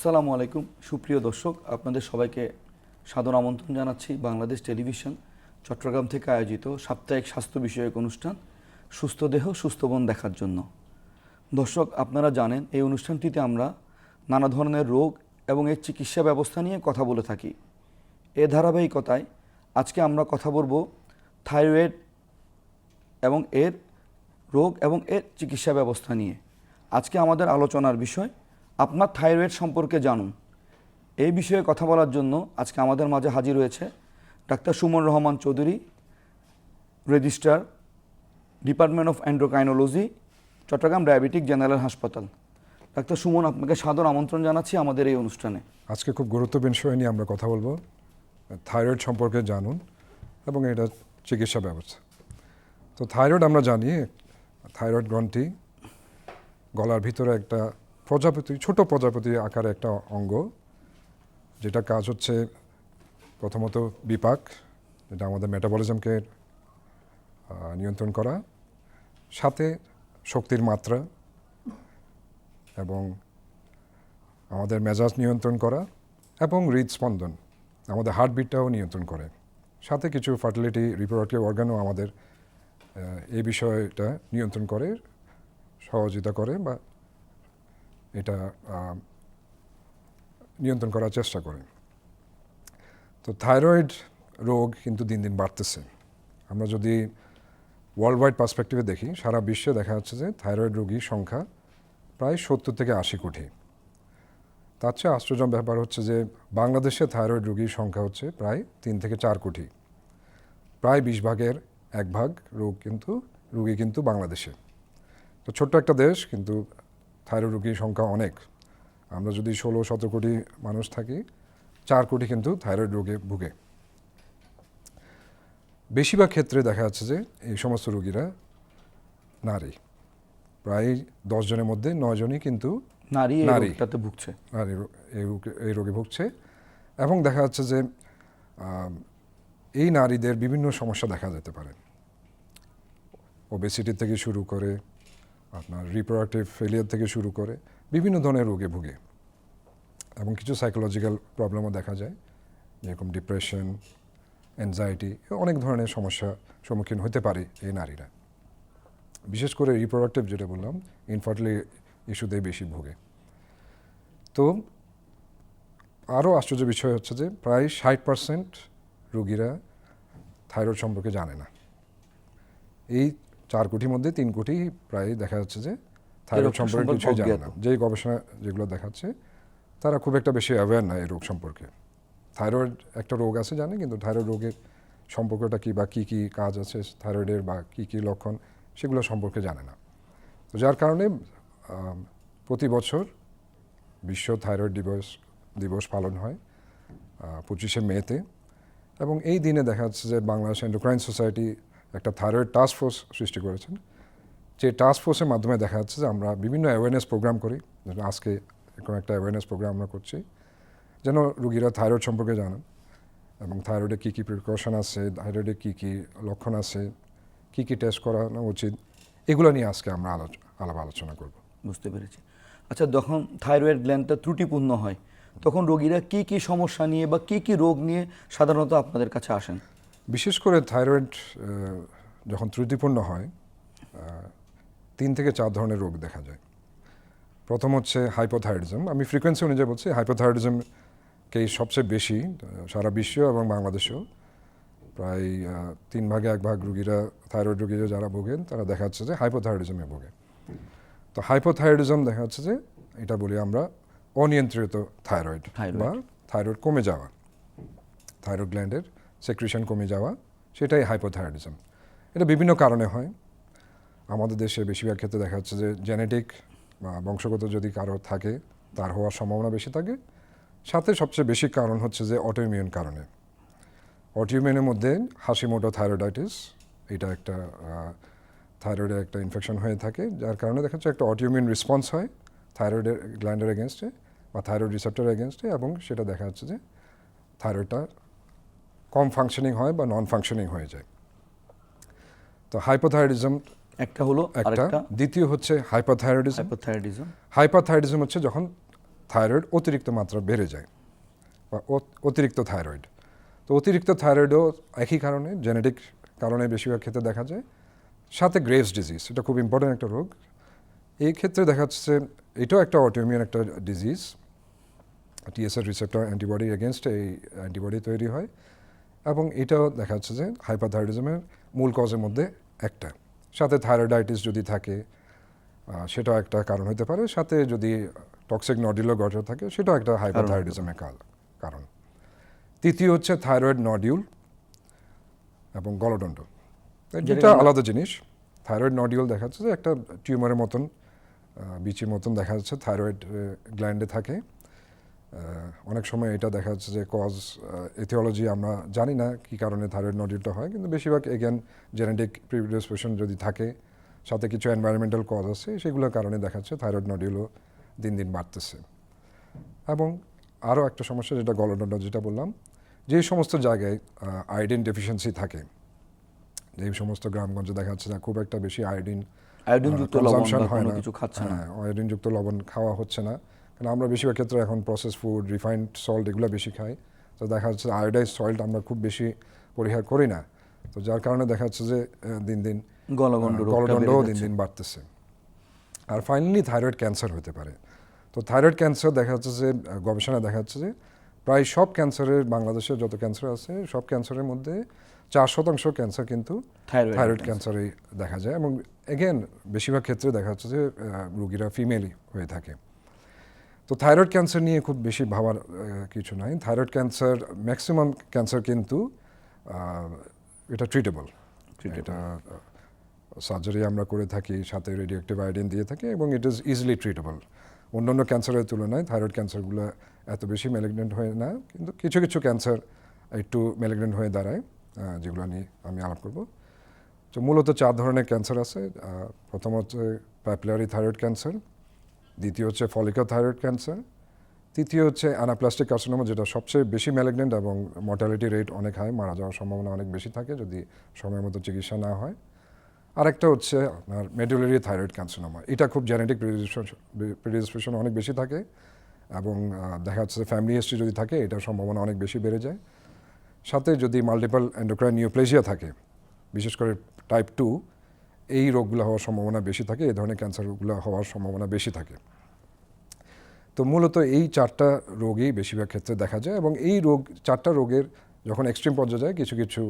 আসসালামু আলাইকুম। সুপ্রিয় দর্শক, আপনাদের সবাইকে সাদর আমন্ত্রণ জানাচ্ছি বাংলাদেশ টেলিভিশন, চট্টগ্রাম থেকে আয়োজিত সাপ্তাহিক স্বাস্থ্য বিষয়ক অনুষ্ঠান, সুস্থ দেহ, সুস্থ মন দেখার জন্য। দর্শক, আপনারা জানেন, এই অনুষ্ঠানটিতে আমরা নানা ধরনের রোগ এবং এর চিকিৎসা ব্যবস্থা নিয়ে কথা বলে থাকি। এ ধারাবাহিকতায় আজকে আমরা কথা বলব থাইরয়েড এবং এর রোগ এবং এর চিকিৎসা ব্যবস্থা নিয়ে। আজকে আমাদের আলোচনার বিষয় আপনার থাইরয়েড সম্পর্কে জানুন। এই বিষয়ে কথা বলার জন্য আজকে আমাদের মাঝে হাজির হয়েছে doctor Sumon Rahman Chowdhury, registrar, department of endocrinology Chattogram diabetic general হাসপাতাল। ডাক্তার সুমন, আপনাকে সাদর আমন্ত্রণ জানাচ্ছি আমাদের এই অনুষ্ঠানে। আজকে খুব গুরুত্বপূর্ণ বিষয় নিয়ে আমরা কথা বলব। থাইরয়েড সম্পর্কে জানুন এবং এটা চিকিৎসা ব্যবস্থা। তো থাইরয়েড আমরা জানি, থাইরয়েড গ্রন্থি, গলার ভিতরে একটা প্রজাপতি, ছোট প্রজাপতি আকারে একটা অঙ্গ যেটা কাজ হচ্ছে প্রথমত বিপাক, যেটা আমাদের মেটাবলিজমকে নিয়ন্ত্রণ করা, সাথে শক্তির মাত্রা এবং আমাদের মেজাজ নিয়ন্ত্রণ করা এবং হৃদস্পন্দন, আমাদের হার্টবিটটাও নিয়ন্ত্রণ করে। সাথে কিছু ফার্টিলিটি রিপ্রোডাক্টিভ অর্গানও আমাদের এই বিষয়টা নিয়ন্ত্রণ করে, সহযোগিতা করে বা এটা নিয়ন্ত্রণ করার চেষ্টা করে। তো থাইরয়েড রোগ কিন্তু দিন দিন বাড়তেছে। আমরা যদি ওয়ার্ল্ড ওয়াইড পার্সপেক্টিভে দেখি, সারা বিশ্বে দেখা যাচ্ছে যে থাইরয়েড রোগীর সংখ্যা প্রায় সত্তর থেকে আশি কোটি। তার চেয়ে আশ্চর্য ব্যাপার হচ্ছে যে বাংলাদেশে থাইরয়েড রোগীর সংখ্যা হচ্ছে প্রায় তিন থেকে চার কোটি। প্রায় বিশ ভাগের এক ভাগ রোগ কিন্তু, রোগী কিন্তু বাংলাদেশে। তো ছোট্ট একটা দেশ কিন্তু থাইরয়েড রোগীর সংখ্যা অনেক। আমরা যদি ষোলো সতেরো কোটি মানুষ থাকি চার কোটি কিন্তু থাইরয়েড রোগে ভুগে। বেশিরভাগ ক্ষেত্রে দেখা যাচ্ছে যে এই সমস্ত রোগীরা নারী। প্রায় দশ জনের মধ্যে নয় জনই কিন্তু নারী এই নারী। রোগটাতে ভুগছে। আর এই এই রোগে- ভুগছে। এবং দেখা যাচ্ছে যে এই নারীদের বিভিন্ন সমস্যা দেখা যেতে পারে। ওবেসিটি থেকে শুরু করে আপনার রিপ্রোডাক্টিভ ফেলিয়ার থেকে শুরু করে বিভিন্ন ধরনের রোগে ভুগে এবং কিছু সাইকোলজিক্যাল প্রবলেমও দেখা যায়, যেরকম ডিপ্রেশন অ্যাংজাইটি অনেক ধরনের সমস্যা সম্মুখীন হতে পারে এই নারীরা। বিশেষ করে রিপ্রোডাক্টিভ যেটা বললাম ইনফার্টিলি ইস্যুতে বেশি ভোগে। তো আরও আশ্চর্য বিষয় হচ্ছে যে প্রায় ষাট পার্সেন্ট রোগীরা থাইরয়েড সম্পর্কে জানে না। এই চার কোটির মধ্যে তিন কোটি প্রায় দেখা যাচ্ছে যে থাইরয়েড সম্পর্কে কিছুই জানে না যেই গবেষণা যেগুলো দেখাচ্ছে তারা খুব একটা বেশি অ্যাওয়্যার না এই রোগ সম্পর্কে। থাইরয়েড একটা রোগ আছে জানে কিন্তু থাইরয়েড রোগের সম্পর্কটা কী বা কী কী কাজ আছে থাইরয়েডের বা কী কী লক্ষণ সেগুলো সম্পর্কে জানে না। তো যার কারণে প্রতি বছর বিশ্ব থাইরয়েড দিবস দিবস পালন হয় পঁচিশে মেতে। এবং এই দিনে দেখা যাচ্ছে যে বাংলাদেশ এন্ডোক্রাইন সোসাইটি একটা থাইরয়েড টাস্ক ফোর্স সৃষ্টি করেছেন। যে টাস্ক ফোর্সের মাধ্যমে দেখা যাচ্ছে যে আমরা বিভিন্ন অ্যাওয়ারনেস প্রোগ্রাম করি। আজকে এরকম একটা অ্যাওয়ারনেস প্রোগ্রাম আমরা করছি, যেন রুগীরা থাইরয়েড সম্পর্কে জানেন এবং থাইরয়েডে কী কী প্রিকশন আছে, থাইরয়েডে কী কী লক্ষণ আছে, কী কী টেস্ট করানো উচিত, এগুলো নিয়ে আজকে আমরা আলোচ, আলাপ আলোচনা করব। বুঝতে পেরেছি। আচ্ছা যখন থাইরয়েড গ্ল্যান্ডটা ত্রুটিপূর্ণ হয়, তখন রোগীরা কি কি সমস্যা নিয়ে বা কি কি রোগ নিয়ে সাধারণত আপনাদের কাছে আসেন? বিশেষ করে থাইরয়েড যখন ত্রুটিপূর্ণ হয় তিন থেকে চার ধরনের রোগ দেখা যায়। প্রথম হচ্ছে হাইপোথাইরয়েডিজম আমি ফ্রিকোয়েন্সি অনুযায়ী বলছি হাইপোথাইরয়েডিজমকেই সবচেয়ে বেশি সারা বিশ্ব এবং বাংলাদেশেও। প্রায় তিন ভাগে এক ভাগ রুগীরা থাইরয়েড রুগীরা যারা ভোগেন তারা দেখা যাচ্ছে যে হাইপোথাইরয়েডিজমে ভোগে। তো হাইপোথাইরয়েডিজম দেখা যাচ্ছে যে এটা বলি আমরা অনিয়ন্ত্রিত থাইরয়েড। বা থাইরয়েড কমে যাওয়া থাইরয়েড গ্ল্যান্ডের সেক্রেশন কমে যাওয়া, সেটাই হাইপোথাইরয়েডিজম এটা বিভিন্ন কারণে হয়। আমাদের দেশে বেশিরভাগ ক্ষেত্রে দেখা যাচ্ছে যে জেনেটিক বা বংশগত যদি কারও থাকে, তার হওয়ার সম্ভাবনা বেশি থাকে। সাথে সবচেয়ে বেশি কারণ হচ্ছে যে অটোইমিউন কারণে। অটোইমিউনের মধ্যে হাসিমোটো থাইরয়েডাইটিস এটা একটা থাইরয়েডের একটা ইনফেকশন হয়ে থাকে, যার কারণে দেখা যাচ্ছে একটা অটোইমিউন রেসপন্স হয় থাইরয়েডের গ্ল্যান্ডের এগেনস্টে বা থাইরয়েড রিসেপ্টার এগেনস্টে এবং সেটা দেখা যাচ্ছে যে থাইরয়েডটা কম ফাংশনিং হয় বা নন ফাংশনিং হয়ে যায়। তো হাইপোথাইরয়েডিজম একটা হলো একটা। দ্বিতীয় হচ্ছে হাইপাথাইরয়েডিজম হাইপোথাইরয়েডিজম হাইপাথাইরয়েডিজম হচ্ছে যখন থাইরয়েড অতিরিক্ত মাত্রা বেড়ে যায় বা অতিরিক্ত থাইরয়েড তো অতিরিক্ত থাইরয়েডও একই কারণে জেনেটিক কারণে বেশিরভাগ ক্ষেত্রে দেখা যায়। সাথে গ্রেভস ডিজিজ এটা খুব ইম্পর্টেন্ট একটা রোগ। এই ক্ষেত্রে দেখা যাচ্ছে এটাও একটা অটোমিউন একটা disease TSR receptor antibody against এই অ্যান্টিবডি তৈরি হয়। এবং এটাও দেখা যাচ্ছে যে হাইপাথাইরয়েডিজমের মূল কজের মধ্যে একটা। সাথে থাইরয়েডাইটিস যদি থাকে সেটাও একটা কারণ হতে পারে। সাথে যদি টক্সিক নডিউলো গঠন থাকে সেটাও একটা হাইপাথাইরয়েডিজমের কারণ। তৃতীয় হচ্ছে থাইরয়েড নডিউল এবং গলদণ্ড। যেটা আলাদা জিনিস। থাইরয়েড নডিউল দেখা যাচ্ছে যে একটা টিউমারের মতন বিচির মতন দেখা যাচ্ছে থাইরয়েড গ্ল্যান্ডে থাকে। অনেক সময় এটা দেখা যাচ্ছে যে কজ এথিওলজি আমরা জানি না কি কারণে থাইরয়েড নডিউলটা হয় কিন্তু বেশিরভাগ এগেন জেনেটিক প্রিডিসপোশন যদি থাকে সাথে কিছু এনভায়রনমেন্টাল কজ আছে সেগুলোর কারণে দেখা যাচ্ছে থাইরয়েড নডিউলও দিন দিন বাড়তেছে। এবং আরও একটা সমস্যা যেটা গলদণ্ড যেটা বললাম যে সমস্ত জায়গায় আয়োডিন ডেফিসিয়েন্সি থাকে এই সমস্ত গ্রামগঞ্জে দেখা যাচ্ছে না খুব একটা বেশি আয়োডিন আয়োডিনযুক্ত লবণ হয় না। কিছু খাচ্ছে না। হ্যাঁ আয়োডিনযুক্ত লবণ খাওয়া হচ্ছে না। কারণ আমরা বেশিরভাগ ক্ষেত্রে এখন প্রসেস ফুড রিফাইন্ড সল্ট এগুলো বেশি খাই। তো দেখা যাচ্ছে আয়োডাইজ সল্ট আমরা খুব বেশি পরিহার করি না। তো যার কারণে দেখা যাচ্ছে যে দিন দিন গলগণ্ড গলদণ্ডও দিন দিন বাড়তেছে। আর ফাইনালি থাইরয়েড ক্যান্সার হতে পারে। তো থাইরয়েড ক্যান্সার দেখা যাচ্ছে যে গবেষণায় দেখা যাচ্ছে যে প্রায় সব ক্যান্সারের বাংলাদেশের যত ক্যান্সার আছে সব ক্যান্সারের মধ্যে চার শতাংশ ক্যান্সার কিন্তু থাইরয়েড থাইরয়েড ক্যান্সারে দেখা যায়। এবং এগেন বেশিরভাগ ক্ষেত্রে দেখা যাচ্ছে যে রুগীরা ফিমেলই হয়ে থাকে। তো থাইরয়েড ক্যান্সার নিয়ে খুব বেশি ভাবার কিছু নাই। থাইরয়েড ক্যান্সার ম্যাক্সিমাম ক্যান্সার কিন্তু এটা ট্রিটেবল এটা সার্জারি আমরা করে থাকি সাথে রেডিওঅ্যাক্টিভ আয়োডিন দিয়ে থাকি এবং ইট ইজ ইজিলি ট্রিটেবল অন্যান্য ক্যান্সারের তুলনায় থাইরয়েড ক্যান্সারগুলো এত বেশি ম্যালিগনেন্ট হয় না কিন্তু কিছু কিছু ক্যান্সার একটু ম্যালিগনেন্ট হয়ে দাঁড়ায় যেগুলো নিয়ে আমি আলাপ করব। তো মূলত চার ধরনের ক্যান্সার আছে প্রথম হচ্ছে প্যাপিলারি থাইরয়েড ক্যান্সার দ্বিতীয় হচ্ছে ফলিকা থাইরয়েড ক্যান্সার তৃতীয় হচ্ছে অ্যানাপ্লাস্টিক কার্সিনোমা যেটা সবচেয়ে বেশি ম্যালিগনেন্ট এবং মর্টালিটি রেট অনেক হাই মারা যাওয়ার সম্ভাবনা অনেক বেশি থাকে যদি সময় মতো চিকিৎসা না হয়। আরেকটা হচ্ছে আপনার মেডুলারি থাইরয়েড ক্যান্সারোমা এটা খুব জেনেটিক প্রিডিসপোজিশন অনেক বেশি থাকে এবং দেখা যাচ্ছে ফ্যামিলি হিস্ট্রি যদি থাকে, এটার সম্ভাবনা অনেক বেশি বেড়ে যায়। সাথে যদি মাল্টিপল এন্ডোক্রাইন নিউপ্লেজিয়া থাকে, বিশেষ করে টাইপ টু এই রোগগুলো হওয়ার সম্ভাবনা বেশি থাকে এই ধরনের ক্যান্সারগুলো হওয়ার সম্ভাবনা বেশি থাকে। তো মূলত এই চারটা রোগই বেশিরভাগ ক্ষেত্রে দেখা যায় এবং এই রোগ চারটা রোগের যখন এক্সট্রিম পর্যায়ে যায় কিছু কিছু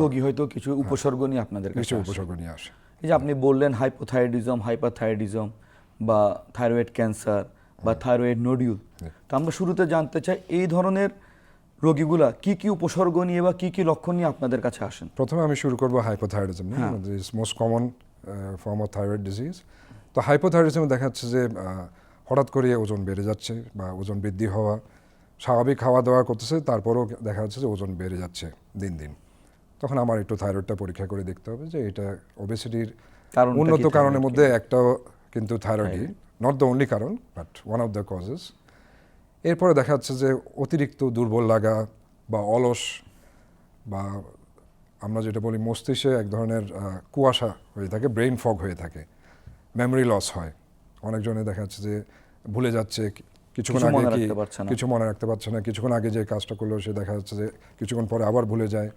রোগী হয়তো কিছু উপসর্গ নিয়ে আপনাদের কাছে উপসর্গ নিয়ে আসে। এই যে আপনি বললেন হাইপোথাইরয়েডিজম হাইপারথাইরয়েডিজম বা থাইরয়েড ক্যান্সার বা থাইরয়েড নোডিউল তো আমরা শুরুতে জানতে চাই এই ধরনের রোগীগুলা কি কি উপসর্গ নিয়ে বা কি কি লক্ষণ নিয়ে আপনাদের কাছে আসেন? প্রথমে আমি শুরু করব hypothyroidism. Is most common form of thyroid disease তো হাইপোথাইরয়েডিজমে দেখা যাচ্ছে যে হঠাৎ করে ওজন বেড়ে যাচ্ছে বা ওজন বৃদ্ধি হওয়া স্বাভাবিক খাওয়া দাওয়া করতেছে তারপরেও দেখা যাচ্ছে যে ওজন বেড়ে যাচ্ছে দিন দিন। তখন আমার একটু থাইরয়েডটা পরীক্ষা করে দেখতে হবে যে এটা ওবেসিটির উন্নত কারণের মধ্যে একটাও কিন্তু থাইরয়েডই নট দ্য অনলি কারণ but one of the causes এরপরে দেখা যাচ্ছে যে অতিরিক্ত দুর্বল লাগা বা অলস বা আমরা যেটা বলি মস্তিষ্কে এক ধরনের কুয়াশা হয়ে থাকে ব্রেইন ফগ হয়ে থাকে মেমরি লস হয়। অনেকজনে দেখা যাচ্ছে যে ভুলে যাচ্ছে কিছুক্ষণ কিছু আগে মনে কি রাখতে পারছে না। কিছু মনে রাখতে পারছে না কিছুক্ষণ আগে যে কাজটা করল সে দেখা যাচ্ছে যে কিছুক্ষণ পরে আবার ভুলে যায়।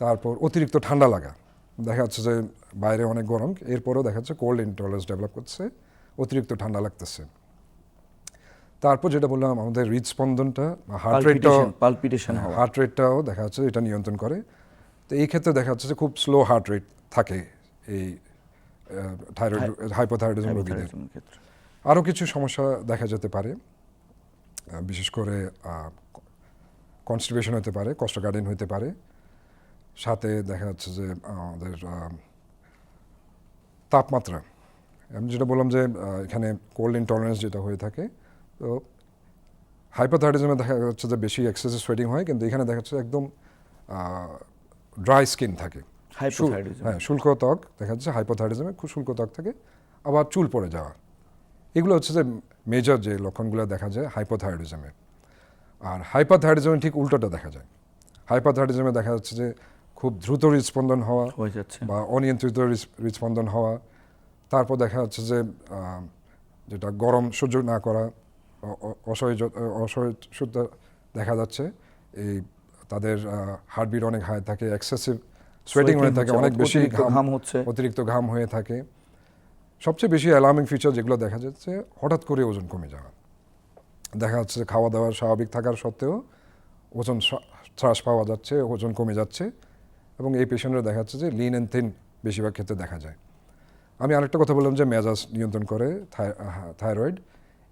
তারপর অতিরিক্ত ঠান্ডা লাগা দেখা যাচ্ছে যে বাইরে অনেক গরম এরপরও দেখা যাচ্ছে কোল্ড ইন্টলারেন্স ডেভেলপ করছে অতিরিক্ত ঠান্ডা লাগতেছে। তারপর যেটা বললাম আমাদের হৃদস্পন্দনটা হার্ট রেটটাও পালপিটেশন হার্ট রেটটাও দেখা যাচ্ছে এটা নিয়ন্ত্রণ করে। তো এই ক্ষেত্রে দেখা যাচ্ছে যে খুব স্লো হার্ট রেট থাকে এই থাইরয়েড হাইপোথাইরয়েডিজম রোগীদের। ক্ষেত্রে। আরও কিছু সমস্যা দেখা যেতে পারে বিশেষ করে কনস্টিপেশন হতে পারে কস্টোকার্ডিন হতে পারে। সাথে দেখা যাচ্ছে যে আমাদের তাপমাত্রা। আমি যেটা বললাম যে এখানে কোল্ড ইনটলারেন্স যেটা হয়ে থাকে তো হাইপোথাইরয়েডিজমে দেখা যাচ্ছে যে বেশি এক্সেসিভ সোয়েটিং হয় কিন্তু এখানে দেখা যাচ্ছে একদম ড্রাই স্কিন থাকে। হ্যাঁ শুল্ক ত্বক দেখা যাচ্ছে হাইপোথাইরিজমে খুব শুল্ক ত্বক থাকে আবার চুল পড়ে যাওয়া। এগুলো হচ্ছে যে মেজর যে লক্ষণগুলো দেখা যায় হাইপোথাইরয়েডিজমে আর হাইপোথাইরয়েডিজমে ঠিক উল্টোটা দেখা যায়। হাইপোথাইরয়েডিজমে দেখা যাচ্ছে যে খুব দ্রুত হৃদস্পন্দন হওয়া বা অনিয়ন্ত্রিত হৃদ- হৃদস্পন্দন হওয়া। তারপর দেখা যাচ্ছে যে যেটা গরম সহ্য না করা অ- অ- অসহ্য দেখা যাচ্ছে। এই তাদের হার্টবিট অনেক হাই থাকে এক্সেসিভ সোয়েটিং হয়ে থাকে অনেক বেশি ঘাম হচ্ছে। অতিরিক্ত ঘাম হয়ে থাকে। সবচেয়ে বেশি অ্যালার্মিং ফিচার যেগুলো দেখা যাচ্ছে হঠাৎ করে ওজন কমে যাওয়া। দেখা যাচ্ছে খাওয়া দাওয়া স্বাভাবিক থাকার সত্ত্বেও ওজন সা- হ্রাস পাওয়া যাচ্ছে ওজন কমে যাচ্ছে এবং এই পেশেন্টরা দেখা যাচ্ছে যে লিন অ্যান্ড থিন বেশিরভাগ ক্ষেত্রে দেখা যায়। আমি আরেকটা কথা বললাম যে মেজাজ নিয়ন্ত্রণ করে থাই- থাইরয়েড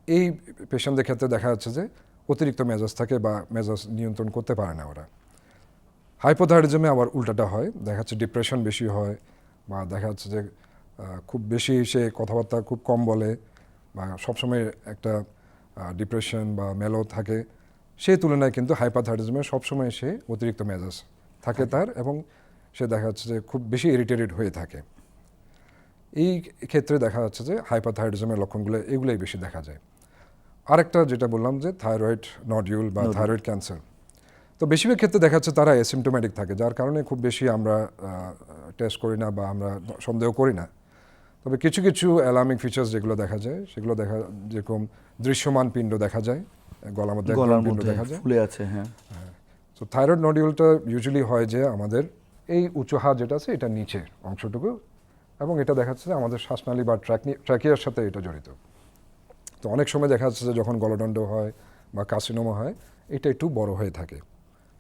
এই পেশেন্টদের ক্ষেত্রে দেখা যাচ্ছে যে অতিরিক্ত মেজাজ থাকে বা মেজাজ নিয়ন্ত্রণ করতে পারে না ওরা। হাইপোথাইরিজমে আবার উল্টাটা হয় দেখা যাচ্ছে ডিপ্রেশন বেশি হয় বা দেখা যাচ্ছে যে খুব বেশি সে কথাবার্তা খুব কম বলে বা সবসময় একটা ডিপ্রেশন বা মেলো থাকে। সেই তুলনায় কিন্তু হাইপাথাইরিজমে সবসময় সে অতিরিক্ত মেজাজ থাকে তার এবং সে দেখা যাচ্ছে যে খুব বেশি ইরিটেটেড হয়ে থাকে। এই ক্ষেত্রে দেখা যাচ্ছে যে হাইপাথাইরিজমের লক্ষণগুলো এগুলোই বেশি দেখা যায়। আরেকটা যেটা বললাম যে থাইরয়েড নডিউল বা থাইরয়েড ক্যান্সার তো বেশিরভাগ ক্ষেত্রে দেখা যাচ্ছে তারা অ্যাসিমটোম্যাটিক থাকে যার কারণে খুব বেশি আমরা টেস্ট করি না বা আমরা সন্দেহ করি না। তবে কিছু কিছু অ্যালার্মিং ফিচার্স যেগুলো দেখা যায় সেগুলো দেখা যেরকম দৃশ্যমান পিণ্ড দেখা যায় গলার মধ্যে গলার পিণ্ড মধ্যে দেখা যায়। ফুলে আছে হ্যাঁ। তো থাইরয়েড নডিউলটা ইউজুয়ালি হয় যে আমাদের এই উঁচু হাত যেটা আছে এটা নিচে অংশটুকু এবং এটা দেখা যাচ্ছে আমাদের শ্বাসনালী বা ট্র্যাকনি ট্র্যাকিয়ার সাথে এটা জড়িত। তো অনেক সময় দেখা যাচ্ছে যে যখন গলদণ্ড হয় বা কাসিনোমা হয়, এটা একটু বড় হয়ে থাকে।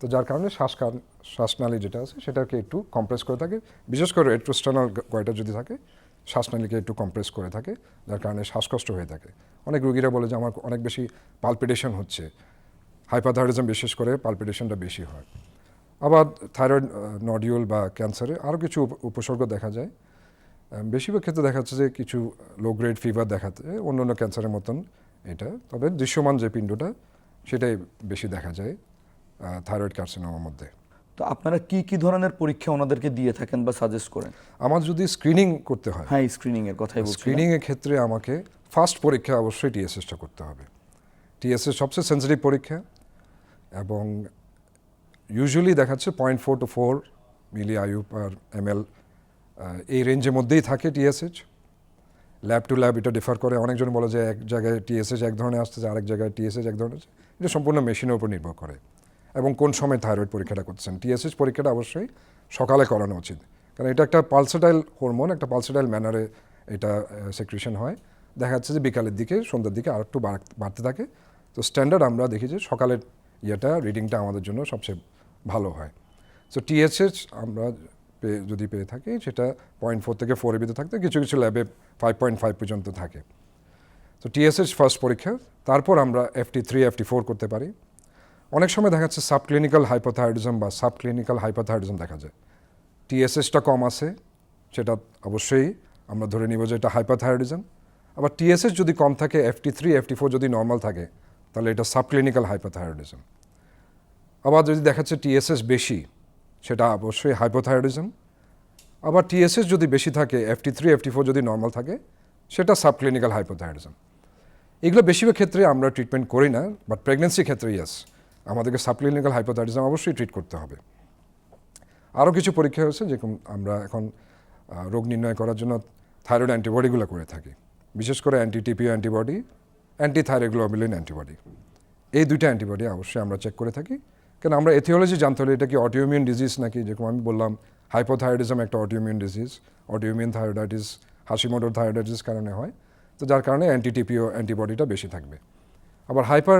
তো যার কারণে শ্বাস শ্বাসনালী যেটা আছে সেটাকে একটু কম্প্রেস করে থাকে। বিশেষ করে রেট্রোস্টানাল গয়টা যদি থাকে, শ্বাসনালীকে একটু কম্প্রেস করে থাকে, যার কারণে শ্বাসকষ্ট হয়ে থাকে। অনেক রুগীরা বলে যে, আমার অনেক বেশি পালপিটেশন হচ্ছে। হাইপাথাইরিজম বিশেষ করে পালপিটেশনটা বেশি হয়। আবার থাইরয়েড নডিউল বা ক্যান্সারে আরও কিছু উপ- উপসর্গ দেখা যায়। বেশিরভাগ ক্ষেত্রে দেখা যাচ্ছে যে কিছু লো গ্রেড ফিভার দেখাতে অন্য অন্য ক্যান্সারের মতন এটা। তবে দৃশ্যমান যে পিণ্ডটা সেটাই বেশি দেখা যায় থাইরয়েড কার্সিনোমার মধ্যে। তো আপনারা কি কি ধরনের পরীক্ষা ওনাদেরকে দিয়ে থাকেন বা সাজেস্ট করেন? আমার যদি স্ক্রিনিং করতে হয় হ্যাঁ স্ক্রিনিং এর কথাই বলছি স্ক্রিনিং এর ক্ষেত্রে আমাকে ফার্স্ট পরীক্ষা অবশ্যই টিএসএসটা করতে হবে। টিএসএস সবচেয়ে সেন্সিটিভ পরীক্ষা এবং ইউজুয়ালি দেখাচ্ছে point four two four milli IU per M L এই রেঞ্জের মধ্যেই থাকে টিএসএইচ ল্যাব টু ল্যাব এটা ডিফার করে। অনেকজন বলে যে এক জায়গায় টিএসএইচ এক ধরনের আসতেছে, আরেক জায়গায় টিএসএইচ এক ধরনের এটা সম্পূর্ণ মেশিনের উপর নির্ভর করে। এবং কোন সময় থাইরয়েড পরীক্ষাটা করছেন টিএসএইচ পরীক্ষাটা অবশ্যই সকালে করানো উচিত। কারণ এটা একটা পালসেটাইল হরমোন একটা পালসেটাইল ম্যানারে এটা সেক্রেশন হয়। দেখা যাচ্ছে যে বিকালের দিকে, সন্ধ্যার দিকে আর একটু বাড়- বাড়তে থাকে। তো স্ট্যান্ডার্ড আমরা দেখি যে সকালের ইয়েটা রিডিংটা আমাদের জন্য সবচেয়ে ভালো হয়। সো টিএসএইচ আমরা পেয়ে যদি পেয়ে থাকি, সেটা পয়েন্ট ফোর থেকে ফোরের ভিতরে থাকতে, কিছু কিছু ল্যাবে ফাইভ পয়েন্ট ফাইভ পর্যন্ত থাকে। তো টিএসএস ফার্স্ট পরীক্ষা, তারপর আমরা এফটি থ্রি এফটি ফোর করতে পারি। অনেক সময় দেখা যাচ্ছে সাবক্লিনিক্যাল হাইপোথাইরিজম বা সাবক্লিনিক্যাল হাইপোথাইরিজম দেখা যায়। টিএসএসটা কম আছে, সেটা অবশ্যই আমরা ধরে নিব যে এটা হাইপোথাইরিজম আবার টিএসএস যদি কম থাকে এফটি থ্রি এফটি ফোর যদি নর্মাল থাকে, তাহলে এটা সাবক্লিনিক্যাল হাইপোথাইরয়েডিজম আবার যদি দেখাচ্ছে টিএসএস বেশি সেটা অবশ্যই হাইপোথাইরয়েডিজম আবার টিএসএস যদি বেশি থাকে এফটি থ্রি এফটি ফোর যদি নর্মাল থাকে, সেটা সাবক্লিনিক্যাল হাইপোথাইরয়েডিজম এগুলো বেশিরভাগ ক্ষেত্রে আমরা ট্রিটমেন্ট করি না বাট প্রেগনেন্সির ক্ষেত্রে ইয়াস আমাদেরকে সাবক্লিনিক্যাল হাইপোথাইরয়েডিজম অবশ্যই ট্রিট করতে হবে। আরও কিছু পরীক্ষা হয়েছে যেরকম আমরা এখন রোগ নির্ণয় করার জন্য থাইরয়েড অ্যান্টিবডিগুলো করে থাকি। বিশেষ করে anti TPO antibody anti thyroglobulin antibody এই দুইটা অ্যান্টিবডি অবশ্যই আমরা চেক করে থাকি। কারণ আমরা এথিওলজি জানতে হলে এটা কি অটিওমিউন ডিজিজ নাকি? যেরকম আমি বললাম হাইপোথাইরয়েডিজম একটা অটিওমিউন ডিজিজ অটিওমিউন থাইরয়েডাইটিস হাসিমোটোর থাইরয়েডাইটিস কারণে হয়, তো যার কারণে অ্যান্টিটিপিও অ্যান্টিবডিটা বেশি থাকবে। আবার হাইপার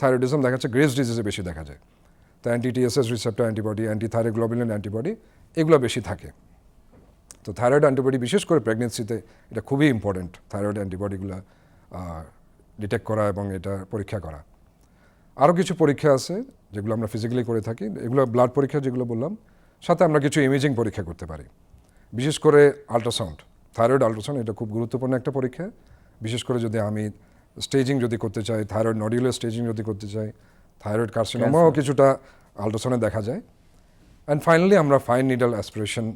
থাইরয়েডিজম দেখা যাচ্ছে গ্রেস ডিজিজে বেশি দেখা যায়। তো anti TSH receptor antibody anti thyroglobulin antibody এগুলো বেশি থাকে। তো থাইরয়েড অ্যান্টিবডি বিশেষ করে প্রেগনেন্সিতে এটা খুবই ইম্পর্ট্যান্ট থাইরয়েড অ্যান্টিবডিগুলো ডিটেক্ট করা এবং এটা পরীক্ষা করা। আরও কিছু পরীক্ষা আছে যেগুলো আমরা ফিজিক্যালি করে থাকি এগুলো ব্লাড পরীক্ষা যেগুলো বললাম সাথে আমরা কিছু ইমেজিং পরীক্ষা করতে পারি। বিশেষ করে আল্ট্রাসাউন্ড থাইরয়েড আল্ট্রাসাউন্ড এটা খুব গুরুত্বপূর্ণ একটা পরীক্ষা। বিশেষ করে যদি আমি স্টেজিং যদি করতে চাই থাইরয়েড নডিউলার স্টেজিং যদি করতে চাই থাইরয়েড কার্সিনোমাও কিছুটা আল্ট্রাসাউন্ডে দেখা যায়। অ্যান্ড ফাইনালি আমরা ফাইন নিডল অ্যাসপিরেশন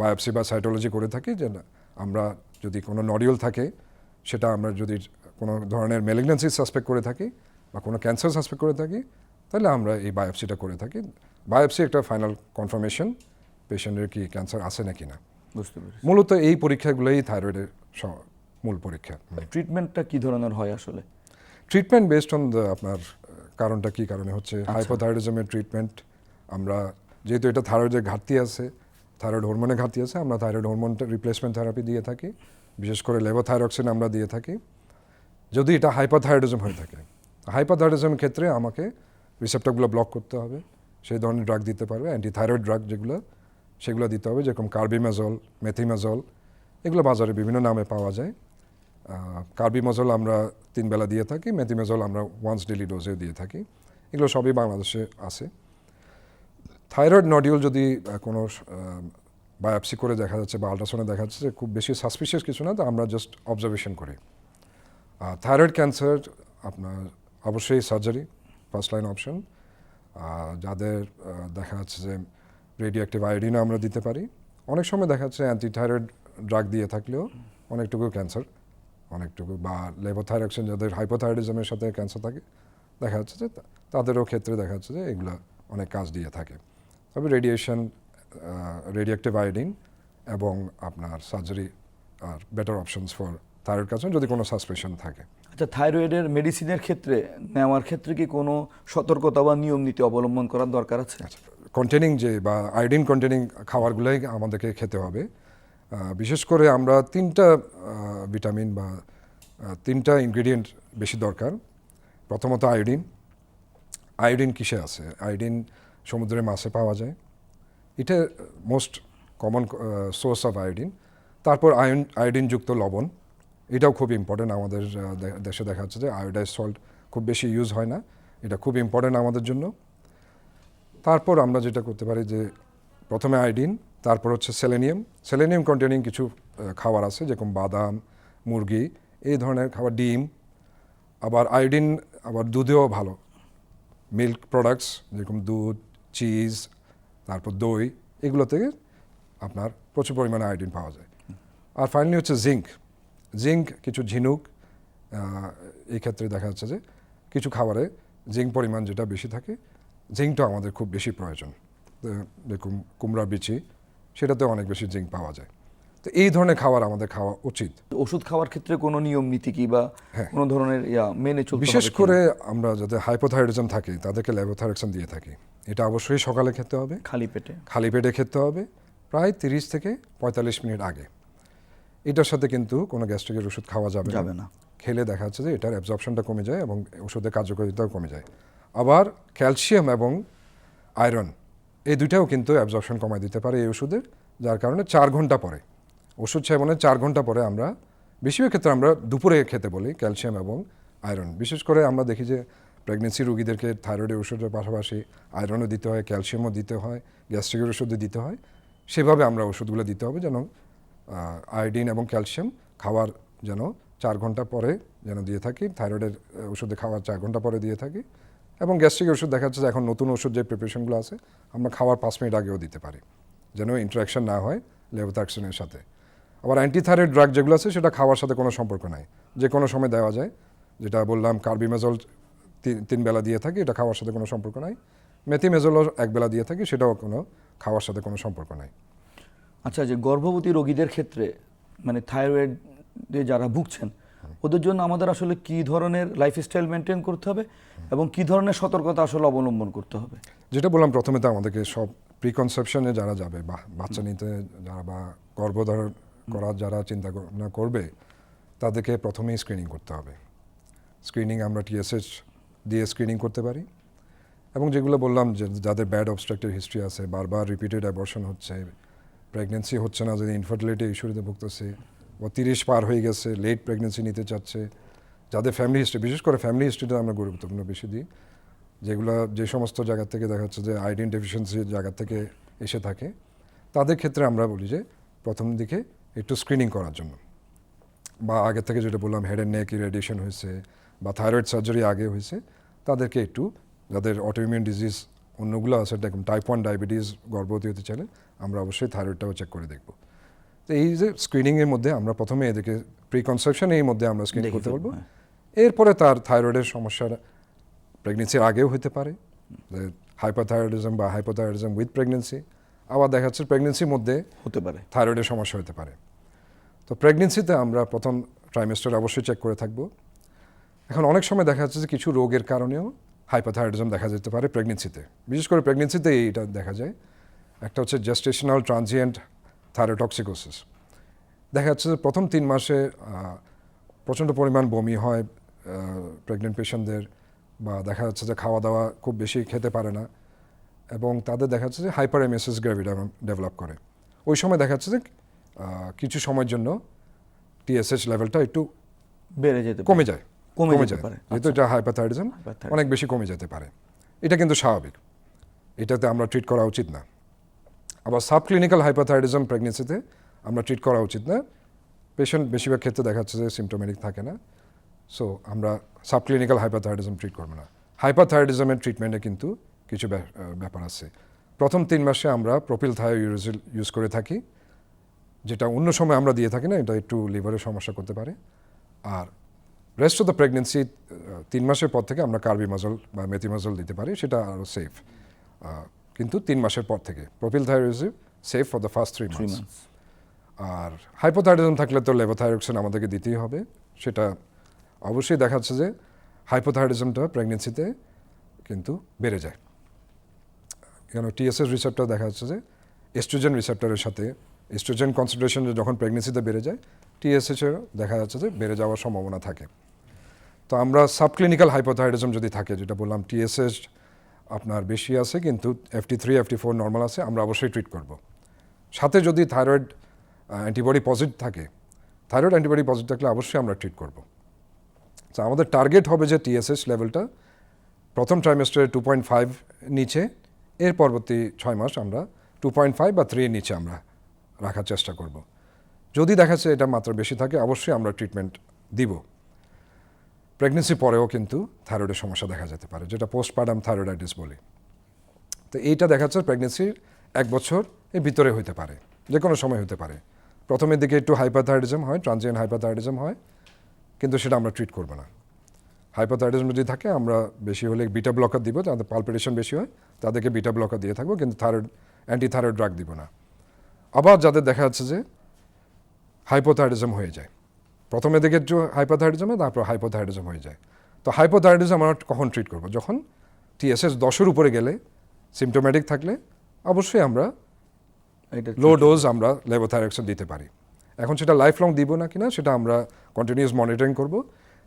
বায়োপসি বা সাইটোলজি করে থাকি যে আমরা যদি কোনো নডিউল থাকে সেটা আমরা যদি কোনো ধরনের মেলিগনেন্সি সাসপেক্ট করে থাকি বা কোনো ক্যান্সার সাসপেক্ট করে থাকি তাহলে আমরা এই বায়োপসিটা করে থাকি। বায়োপসি একটা ফাইনাল কনফার্মেশন পেশেন্টের কি ক্যান্সার আছে নাকি না? বুঝতে পেরেছি। মূলত এই পরীক্ষাগুলোই থাইরয়েডের মূল পরীক্ষা। ট্রিটমেন্টটা কি ধরনের হয় আসলে? ট্রিটমেন্ট বেসড অন আপনার কারণটা কি কারণে হচ্ছে? হাইপোথাইরয়েডিজমের ট্রিটমেন্ট আমরা যেহেতু এটা থাইরয়েডের ঘাটতি আছে থাইরয়েড হরমোনের ঘাটতি আছে আমরা থাইরয়েড হরমোন রিপ্লেসমেন্ট থেরাপি দিয়ে থাকি। বিশেষ করে লেভোথাইরক্সিন আমরা দিয়ে থাকি। যদি এটা হাইপাথাইরয়েডিজম হয়ে থাকে হাইপাথাইরয়েডিজমের ক্ষেত্রে আমাকে রিসেপ্টরগুলো ব্লক করতে হবে। সেই ধরনের ড্রাগ দিতে পারবে অ্যান্টিথাইরয়েড ড্রাগ যেগুলো, সেগুলো দিতে হবে, যেরকম কার্বিমাজল মেথিমাজল এগুলো বাজারে বিভিন্ন নামে পাওয়া যায়। কার্বিমাজল আমরা তিন বেলা দিয়ে থাকি মেথিমাজল আমরা ওয়ান্স ডেলি ডোজে দিয়ে থাকি। এগুলো সবই বাংলাদেশে আছে। থাইরয়েড নডিউল যদি কোনো বায়োপসি করে দেখা যাচ্ছে বা আল্ট্রাসাউন্ডে দেখা যাচ্ছে যে খুব বেশি সাসপিশিয়াস কিছু না, তো আমরা জাস্ট অবজারভেশন করি। থাইরয়েড ক্যান্সার আপনার অবশ্যই সার্জারি ফার্স্ট লাইন অপশন যাদের দেখা যাচ্ছে যে রেডিও অ্যাক্টিভ আয়োডিনও আমরা দিতে পারি। অনেক সময় দেখা যাচ্ছে অ্যান্টি থাইরয়েড ড্রাগ দিয়ে থাকলেও অনেকটুকু ক্যান্সার অনেকটুকু বা লেভোথাইরক্সিন যাদের হাইপোথাইরয়েডিজমের সাথে ক্যান্সার থাকে, দেখা যাচ্ছে যে তাদেরও ক্ষেত্রে দেখা যাচ্ছে যে এগুলো অনেক কাজ দিয়ে থাকে। তবে রেডিয়েশন রেডিয়েক্টিভ আয়োডিন এবং আপনার surgery R better options for thyroid cancer যদি কোনো সাসপেশন থাকে। আচ্ছা থাইরয়েডের মেডিসিনের ক্ষেত্রে নেওয়ার ক্ষেত্রে কি কোনো সতর্কতা বা নিয়ম নীতি অবলম্বন করার দরকার আছে? কন্টেনিং যে বা আয়োডিন কন্টেনিং খাবারগুলোই আমাদেরকে খেতে হবে। বিশেষ করে আমরা তিনটা ভিটামিন বা তিনটা ইনগ্রেডিয়েন্ট বেশি দরকার। প্রথমত আয়োডিন আয়োডিন কিসে আছে? আয়োডিন সমুদ্রের মাছে পাওয়া যায়। এটা most common source of iodine তারপর আয়ন আয়োডিনযুক্ত লবণ। এটাও খুব ইম্পর্টেন্ট আমাদের দেশে দেখা যাচ্ছে যে আয়োডাইজ সল্ট খুব বেশি ইউজ হয় না। এটা খুব ইম্পর্টেন্ট আমাদের জন্য। তারপর আমরা যেটা করতে পারি যে প্রথমে আয়োডিন তারপর হচ্ছে সেলেনিয়াম সেলেনিয়াম কন্টেনিং কিছু খাবার আছে যেরকম বাদাম, মুরগি, এই ধরনের খাবার, ডিম। আবার আয়োডিন আবার দুধেও ভালো। মিল্ক প্রোডাক্টস যেরকম দুধ চিজ তারপর দই, এগুলো থেকে আপনার প্রচুর পরিমাণে আয়োডিন পাওয়া যায়। আর ফাইনালি হচ্ছে জিঙ্ক জিঙ্ক কিছু ঝিনুক এই ক্ষেত্রে দেখা যাচ্ছে যে কিছু খাবারে জিঙ্ক পরিমাণ যেটা বেশি থাকে জিঙ্কটা আমাদের খুব বেশি প্রয়োজন। দেখুন কুমড়া বিচি সেটাতে অনেক বেশি জিঙ্ক পাওয়া যায়। তো এই ধরনের খাবার আমাদের খাওয়া উচিত। ওষুধ খাওয়ার ক্ষেত্রে কোনো নিয়ম নীতি কি বা হ্যাঁ। কোনো ধরনের ইয়া মেনে চলতে বিশেষ করে আমরা যাতে হাইপোথাইরয়েডিজম থাকে তাদেরকে ল্যাবোথাইরক্সন দিয়ে থাকি। এটা অবশ্যই সকালে খেতে হবে। খালি পেটে? খালি পেটে খেতে হবে। প্রায় তিরিশ থেকে পঁয়তাল্লিশ মিনিট আগে। এটার সাথে কিন্তু কোনো গ্যাস্ট্রিকের ওষুধ খাওয়া যাবে যাবে না। খেলে দেখা যাচ্ছে যে এটার অ্যাবজর্পশনটা কমে যায় এবং ওষুধের কার্যকারিতাও কমে যায়। আবার ক্যালসিয়াম এবং আয়রন এই দুইটাও কিন্তু অ্যাবজর্পশন কমায় দিতে পারে এই ওষুধের যার কারণে চার ঘণ্টা পরে ওষুধ সেবনের চার ঘণ্টা পরে আমরা বেশিরভাগ ক্ষেত্রে আমরা দুপুরে খেতে বলি ক্যালসিয়াম এবং আয়রন। বিশেষ করে আমরা দেখি যে প্রেগনেন্সি রুগীদেরকে থাইরয়েডের ওষুধের পাশাপাশি আয়রনও দিতে হয় ক্যালসিয়ামও দিতে হয় গ্যাস্ট্রিকের ওষুধও দিতে হয়। সেভাবে আমরা ওষুধগুলো দিতে হবে যেন আয়োডিন এবং ক্যালসিয়াম খাওয়ার যেন চার ঘণ্টা পরে যেন দিয়ে থাকি, থাইরয়েডের ওষুধে খাওয়ার চার ঘণ্টা পরে দিয়ে থাকি এবং গ্যাস্ট্রিক ওষুধ দেখা যাচ্ছে যে এখন নতুন ওষুধ যে প্রিপারেশনগুলো আছে, আমরা খাওয়ার পাঁচ মিনিট আগেও দিতে পারি, যেন ইন্টারাকশন না হয় লেভোথাক্সিনের সাথে। আবার অ্যান্টিথাইরয়েড ড্রাগ যেগুলো আছে, সেটা খাওয়ার সাথে কোনো সম্পর্ক নাই। যে কোনো সময় দেওয়া যায়, যেটা বললাম কার্বিমেজল তিন বেলা দিয়ে থাকি, এটা খাওয়ার সাথে কোনো সম্পর্ক নাই। মেথিমেজলও এক বেলা দিয়ে থাকি, সেটাও কোনো খাওয়ার সাথে কোনো সম্পর্ক নাই। আচ্ছা যে গর্ভবতী রোগীদের ক্ষেত্রে মানে থাইরয়েডে যারা ভুগছেন, ওদের জন্য আমাদের আসলে কি ধরনের লাইফস্টাইল মেনটেন করতে হবে এবং কি ধরনের সতর্কতা আসলে অবলম্বন করতে হবে? যেটা বললাম প্রথমে তো আমাদেরকে সব প্রিকনসেপশনে যারা যাবে, বা বাচ্চা নিতে যারা বা গর্ভধারণ করার যারা চিন্তা ভাবনা করবে, তাদেরকে প্রথমেই স্ক্রিনিং করতে হবে। স্ক্রিনিং আমরা টিএসএস দিয়ে স্ক্রিনিং করতে পারি। এবং যেগুলো বললাম যে যাদের ব্যাড অবস্ট্রাকটিভ হিস্ট্রি আছে, বারবার রিপিটেড অ্যাবর্শন হচ্ছে প্রেগনেন্সি হচ্ছে না, যদি ইনফার্টিলিটি ইস্যুতে ভুগতেছে, বা তিরিশ পার হয়ে গেছে লেট প্রেগনেন্সি নিতে চাচ্ছে, যাদের ফ্যামিলি হিস্ট্রি বিশেষ করে ফ্যামিলি হিস্ট্রিটা আমরা গুরুত্বপূর্ণ বেশি দিই, যেগুলো যে সমস্ত জায়গা থেকে দেখা যাচ্ছে যে আইডেন ডেফিসিয়েন্সির জায়গা থেকে এসে থাকে, তাদের ক্ষেত্রে আমরা বলি যে প্রথম দিকে একটু স্ক্রিনিং করার জন্য। বা আগে থেকে যেটা বললাম হেড অ্যান্ড নেক ইরেডিয়েশন হয়েছে, বা থাইরয়েড সার্জারি আগে হয়েছে, তাদেরকে একটু, যাদের অটোইমিউন ডিজিজ অন্যগুলো আছে। দেখুন টাইপ ওয়ান ডায়াবেটিস গর্ভবতী হতে চাইলে আমরা অবশ্যই থাইরয়েডটাও চেক করে দেখব। তো এই যে স্ক্রিনিংয়ের মধ্যে আমরা প্রথমে এদেরকে প্রিকনসেপশন এই মধ্যে আমরা স্ক্রিনিং করতে পারব হ্যাঁ। এরপরে তার থাইরয়েডের সমস্যার প্রেগনেন্সির আগেও হতে পারে। হাইপাথাইরয়েডিজম বা হাইপোথাইরয়েডিজম উইথ প্রেগনেন্সি আবার দেখা যাচ্ছে প্রেগনেন্সির মধ্যে হতে পারে। থাইরয়েডের সমস্যা হতে পারে। তো প্রেগনেন্সিতে আমরা প্রথম ট্রাইমেস্টার অবশ্যই চেক করে থাকব। এখন অনেক সময় দেখা যাচ্ছে যে কিছু রোগের কারণেও হাইপাথাইরয়েডিজম দেখা যেতে পারে প্রেগনেন্সিতে বিশেষ করে প্রেগনেন্সিতে এইটা দেখা যায়। একটা হচ্ছে জেস্টেশনাল ট্রানজিয়েন্ট থাইরোটক্সিকোসিস দেখা যাচ্ছে যে প্রথম তিন মাসে প্রচণ্ড পরিমাণ বমি হয় প্রেগনেন্ট পেশেন্টদের বা দেখা যাচ্ছে যে খাওয়া দাওয়া খুব বেশি খেতে পারে না এবং তাদের দেখা যাচ্ছে যে হাইপার এমএসএস গ্র্যাভিডা ডেভেলপ করে। ওই সময় দেখা যাচ্ছে যে কিছু সময়ের জন্য টিএসএস লেভেলটা একটু বেড়ে যেতে কমে যায়। কমে যেতে যায়। পারে, যেহেতু। এটা হাইপাথাইরিজম অনেক বেশি কমে যেতে পারে। এটা কিন্তু স্বাভাবিক। এটাতে আমরা ট্রিট করা উচিত না। আবার সাব ক্লিনিক্যাল হাইপাথাইরিজম প্রেগনেন্সিতে আমরা ট্রিট করা উচিত না। পেশেন্ট বেশিরভাগ ক্ষেত্রে দেখা যাচ্ছে যে সিমটোমেটিক থাকে না। সো আমরা সাব ক্লিনিক্যাল হাইপাথাইরিজম ট্রিট করব না। হাইপাথাইরিজমের ট্রিটমেন্টে কিন্তু কিছু ব্যা- ব্যাপার আছে। প্রথম তিন মাসে আমরা প্রোপিল থায়োইউরোজিল ইউজ করে থাকি। যেটা অন্য সময় আমরা দিয়ে থাকি না এটা একটু লিভারের সমস্যা করতে পারে। আর রেস্ট অফ দ্য প্রেগনেন্সি তিন মাসের পর থেকে আমরা কার্বি কার্বিমাজল বা মেথিমাজল দিতে পারি সেটা আরও সেফ কিন্তু তিন মাসের পর থেকে propylthiouracil safe for the first three months R hypothyroidism থাকলে তো লেবোথাইরক্সিন আমাদেরকে দিতেই হবে। সেটা অবশ্যই দেখাচ্ছে যে হাইপোথাইরোজিমটা প্রেগনেন্সিতে কিন্তু বেড়ে যায়। কেন টিএসএস রিসেপ্টার দেখা যাচ্ছে যে এস্ট্রোজেন রিসেপ্টারের সাথে এস্ট্রোজেন কনসেন্ট্রেশন যখন প্রেগনেন্সিতে বেড়ে যায় টিএসএস এর দেখা যাচ্ছে যে বেড়ে যাওয়ার সম্ভাবনা থাকে। তো আমরা সাবক্লিনিক্যাল হাইপোথাইরোজম যদি থাকে, যেটা বললাম টিএসএস আপনার বেশি আছে, কিন্তু FT three FT four normal আছে, আমরা অবশ্যই ট্রিট করব। সাথে যদি থাইরয়েড অ্যান্টিবডি পজিটিভ থাকে থাইরয়েড অ্যান্টিবডি পজিটিভ থাকলে অবশ্যই আমরা ট্রিট করব। তো আমাদের টার্গেট হবে যে টিএসএস লেভেলটা প্রথম ট্রাইমেস্টারে টু পয়েন্ট ফাইভ নিচে, এর পরবর্তী ছয় মাস আমরা টু পয়েন্ট ফাইভ বা থ্রির নিচে আমরা রাখার চেষ্টা করব। যদি দেখা যাচ্ছে এটা মাত্রা বেশি থাকে, অবশ্যই আমরা ট্রিটমেন্ট দিব। প্রেগনেন্সি পরেও কিন্তু থাইরয়েডের সমস্যা দেখা যেতে পারে, যেটা পোস্টপার্টাম থাইরয়েডাইটিস বলি। তো এইটা দেখা যাচ্ছে প্রেগনেন্সির এক বছর এর ভিতরে হতে পারে যে কোনো সময় হতে পারে। প্রথমের দিকে একটু হাইপাথাইরিজম হয় ট্রানজিয়েন্ট হাইপাথাইরিজম হয়, কিন্তু সেটা আমরা ট্রিট করব না। হাইপাথাইরিজম যদি থাকে, আমরা বেশি হলে বিটা ব্লকার দিব তাদের পালপিটেশন বেশি হয়, তাদেরকে বিটা ব্লকার দিয়ে থাকব, কিন্তু থাইরয়েড অ্যান্টি থাইরয়েড ড্রাগ দিব না। আবার যাদের দেখা যাচ্ছে যে হাইপোথাইরিজম হয়ে যায়। প্রথমে একটু হাইপোথাইরিজমে তারপর হাইপোথাইরিজম হয়ে যায়। তো হাইপোথাইরিজম আমরা কখন ট্রিট করব? যখন টিএসএস দশের উপরে গেলে সিমটোম্যাটিক থাকলে অবশ্যই আমরা এটা লো ডোজ আমরা লেবোথাইরক্সিন দিতে পারি। এখন সেটা লাইফ লং দিব না কিনা সেটা আমরা কন্টিনিউস মনিটরিং করব।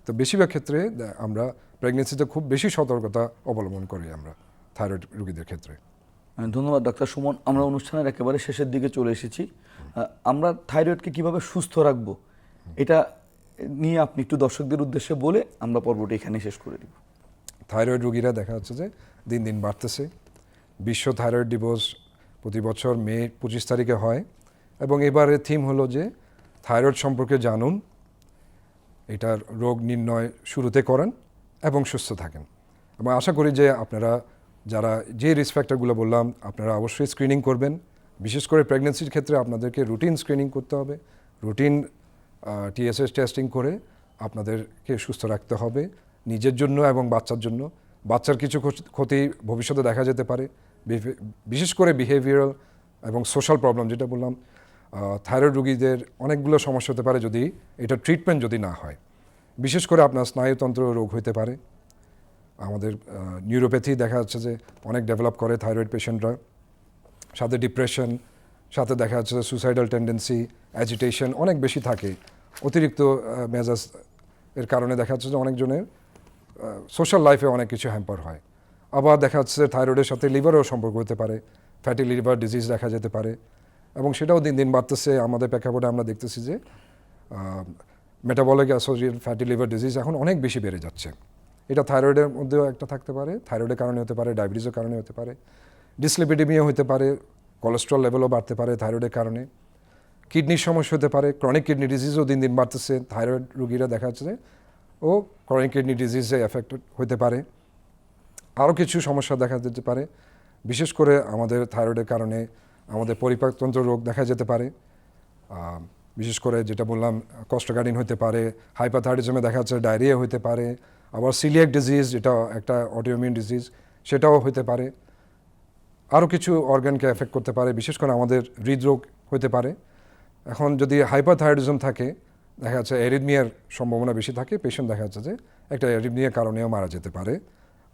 তো বেশিরভাগ ক্ষেত্রে আমরা প্রেগনেন্সিতে খুব বেশি সতর্কতা অবলম্বন করি আমরা থাইরয়েড রোগীদের ক্ষেত্রে। ধন্যবাদ, ডাক্তার সুমন। আমরা অনুষ্ঠানের একেবারে শেষের দিকে চলে এসেছি। আমরা থাইরয়েডকে কীভাবে সুস্থ রাখব, এটা নিয়ে আপনি একটু দর্শকদের উদ্দেশ্যে বলে আমরা পর্বটি এখানে শেষ করে দিব। থাইরয়েড রোগীরা দেখা যাচ্ছে যে দিন দিন বাড়তেছে। বিশ্ব থাইরয়েড দিবস প্রতি বছর মে পঁচিশ তারিখে হয় এবং এবারে থিম হলো যে থাইরয়েড সম্পর্কে জানুন, এটার রোগ নির্ণয় শুরুতে করেন এবং সুস্থ থাকেন। এবং আশা করি যে আপনারা যারা যে রিস্ক ফ্যাক্টরগুলো বললাম, আপনারা অবশ্যই স্ক্রিনিং করবেন। বিশেষ করে প্রেগনেন্সির ক্ষেত্রে আপনাদেরকে রুটিন স্ক্রিনিং করতে হবে। রুটিন টিএসএস টেস্টিং করে আপনাদেরকে সুস্থ রাখতে হবে, নিজের জন্য এবং বাচ্চার জন্য। বাচ্চার কিছু ক্ষতি- ভবিষ্যতে দেখা যেতে পারে। বিশেষ করে বিহেভিয়ারাল এবং সোশ্যাল প্রবলেম যেটা বললাম থাইরয়েড রোগীদের অনেকগুলো সমস্যা হতে পারে যদি এটা ট্রিটমেন্ট যদি না হয়। বিশেষ করে আপনার স্নায়ুতন্ত্র রোগ হতে পারে। আমাদের নিউরোপ্যাথি দেখা যাচ্ছে যে অনেক ডেভেলপ করে থাইরয়েড পেশেন্টরা সাথে ডিপ্রেশন সাথে দেখা যাচ্ছে যে সুসাইডাল টেন্ডেন্সি অ্যাজিটেশন অনেক বেশি থাকে। অতিরিক্ত মেজাজ এর কারণে দেখা যাচ্ছে যে অনেকজনের সোশ্যাল লাইফে অনেক কিছু হ্যাম্পার হয়। আবার দেখা যাচ্ছে থাইরয়েডের সাথে লিভারও সম্পর্ক হতে পারে। ফ্যাটি লিভার ডিজিজ দেখা যেতে পারে। এবং সেটাও দিন দিন বাড়তেছে। আমাদের প্রেক্ষাপটে আমরা দেখতেছি যে metabolic associate fatty liver disease এখন অনেক বেশি বেড়ে যাচ্ছে। এটা থাইরয়েডের মধ্যেও একটা থাকতে পারে থাইরয়েডের কারণে হতে পারে ডায়াবেটিসের কারণে হতে পারে ডিসলিপিডিমিয়া হতে পারে কোলেস্ট্রল লেভেলও বাড়তে পারে থাইরয়েডের কারণে কিডনির সমস্যা হতে পারে ক্রনিক কিডনি ডিজিজও দিন দিন বাড়তেছে থাইরয়েড রোগীরা দেখা যাচ্ছে ও ক্রনিক কিডনি ডিজিজে এফেক্টেড হতে পারে। আরও কিছু সমস্যা দেখা যেতে পারে, বিশেষ করে আমাদের থাইরয়েডের কারণে আমাদের পরিপাকতন্ত্র রোগ দেখা যেতে পারে বিশেষ করে যেটা বললাম কস্টগার্ডিন হতে পারে হাইপাথাইরিজমে দেখা যাচ্ছে ডায়রিয়া হতে পারে আবার সিলিয়াক ডিজিজ যেটা একটা অটোইমিউন ডিজিজ সেটাও হতে পারে। আরও কিছু অর্গানকে এফেক্ট করতে পারে, বিশেষ করে আমাদের হৃদরোগ হতে পারে। এখন যদি হাইপাথাইরয়েডিজম থাকে, দেখা যাচ্ছে এরিদমিয়ার সম্ভাবনা বেশি থাকে পেশেন্ট দেখা যাচ্ছে যে একটা অ্যারিথমিয়ার কারণেও মারা যেতে পারে।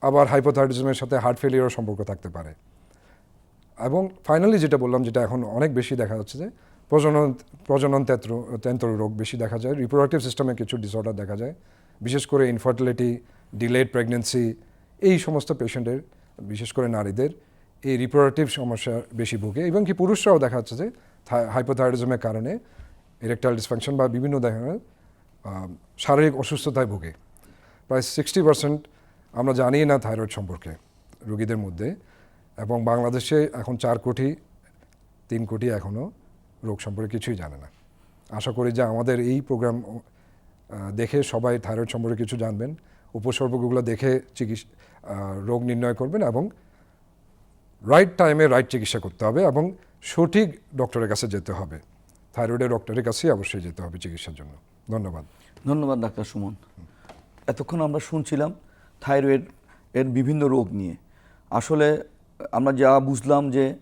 আবার হাইপোথাইরিজমের সাথে হার্ট ফেলিয়ারও সম্পর্ক থাকতে পারে। এবং ফাইনালি যেটা বললাম, যেটা এখন অনেক বেশি দেখা যাচ্ছে যে প্রজনন প্রজনন তন্ত্র তন্ত্র রোগ বেশি দেখা যায় রিপ্রোডাক্টিভ সিস্টেমে কিছু ডিসঅর্ডার দেখা যায়। বিশেষ করে ইনফার্টিলিটি ডিলেড প্রেগনেন্সি এই সমস্ত পেশেন্টের বিশেষ করে নারীদের, এই রিপ্রোডাক্টিভ সমস্যা বেশি ভুগে এবং কি পুরুষরাও দেখা যাচ্ছে যে হাইপোথাইরিজমের কারণে ইরেকটাইল ডিসফাংশন বা বিভিন্ন ধরনের শারীরিক অসুস্থতায় ভুগে। প্রায় সিক্সটি পার্সেন্ট আমরা জানি না থাইরয়েড সম্পর্কে রোগীদের মধ্যে এবং বাংলাদেশে এখন চার কোটি, তিন কোটি এখনও রোগ সম্পর্কে কিছুই জানে না। আশা করি যে আমাদের এই প্রোগ্রাম দেখে সবাই থাইরয়েড সম্পর্কে কিছু জানবেন। উপসর্গগুলো দেখে চিকিৎসা রোগ নির্ণয় করবেন এবং রাইট টাইমে রাইট চিকিৎসা করতে হবে এবং সঠিক ডক্টরের কাছে যেতে হবে। থাইরয়েডের ডক্টরের কাছেই অবশ্যই যেতে হবে চিকিৎসার জন্য। ধন্যবাদ। ধন্যবাদ, ডাক্তার সুমন। এতক্ষণ আমরা শুনছিলাম থাইরয়েড এর বিভিন্ন রোগ নিয়ে। আসলে আমরা যা বুঝলাম যে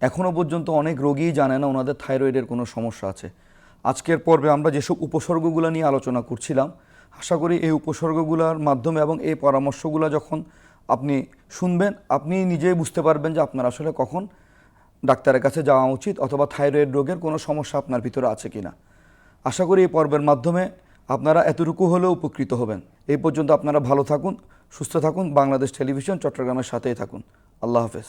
এখনও পর্যন্ত অনেক রোগীই জানে না ওনাদের থাইরয়েডের কোনো সমস্যা আছে। আজকের পর্বে আমরা যেসব উপসর্গগুলো নিয়ে আলোচনা করছিলাম, আশা করি এই উপসর্গগুলোর মাধ্যমে এবং এই পরামর্শগুলো যখন আপনি শুনবেন, আপনি নিজেই বুঝতে পারবেন যে আপনার আসলে কখন ডাক্তারের কাছে যাওয়া উচিত অথবা থাইরয়েড রোগের কোনো সমস্যা আপনার ভিতরে আছে কি না আশা করি এই পর্বের মাধ্যমে আপনারা এতটুকু হলেও উপকৃত হবেন। এই পর্যন্ত আপনারা ভালো থাকুন, সুস্থ থাকুন, বাংলাদেশ টেলিভিশন, চট্টগ্রামের সাথেই থাকুন। আল্লাহ হাফেজ।